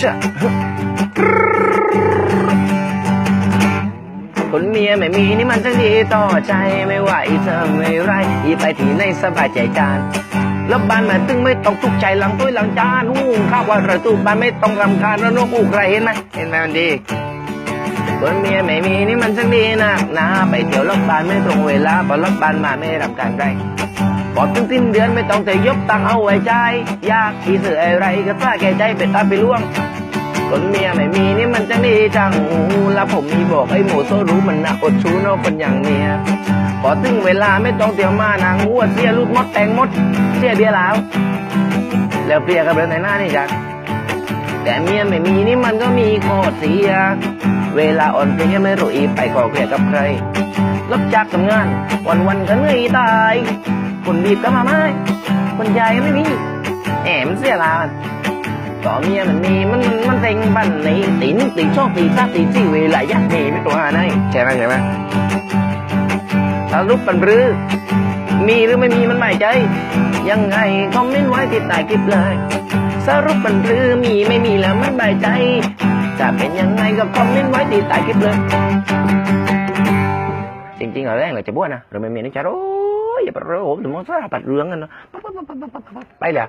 ชะคนเมียไม่มีนี่มันทั้งดีต่อใจไม่ไหวเธอไม่ไรอีไปที่ไหนสบายใจจานแล้วบ้านแม่ตึงไม่ต้องทุกข์ใจหลังตุ้ยหลังจานหูข้าวว่าระตูบ้านไม่ต้องรำคาญแล้วนกอูกไรเห็นไหมเห็นไหมมันดีคนเมียไม่มีนี่มันช่างดีนะนะไปเที่ยวล็อกบ้านไม่ตรงเวลาพอล็อกบ้านมาไม่รับการไร พอถึงสิ้นเดือนไม่ต้องแต่ยกตังเอาไว้ใจยากที่ซื้ออะไรก็กล้าแก่ใจไปตาไปล่วงคนเมียไม่มีนี่มันจังดีจังแล้วผมมีบอกไอ้หมูโซรู้มันนะอดชูนอกคนอย่างเมียพอถึงเวลาไม่ต้องเที่ยวมานางวัวเสียลูกมดแตงมดเสียเดียวแล้วแล้วเปรียกับเรื่องไหนหน้านี่จักแต่เมียไม่มีนี่มันก็มีข้อเสีย เวลาอ่อนเพลียไม่รู้อีไปก่อเกลียกับใครรับจากทำงานวันวันก็เหนื่อยตาย คนบีบก็มาไม่ คนใหญ่ไม่มีแหมมันเสียลามันต่อเมียมันมีมันมันมันเซ็งบันในตีหนึ่งตีสองตีสามตีสี่เวลายักมีไม่ตัวหาไหนใช่ไหมใช่ไหมสรุปปันหรือ มีหรือไม่มีมันไม่ใจ ยังไงคอมเมนต์ไว้ติดใต้คลิปเลย สรุปมันหรือมีไม่มีแล้วมันใบายใจ จะเป็นยังไงก็คอมเมนต์ไว้ติดใต้คลิปเลย จริงๆเหรอแรงเลยจะบ้วนนะเราไม่มีนี่จะโอย่าไปเร็วผมถึงมองซาปัดเรื่องกันเนาะไปเลย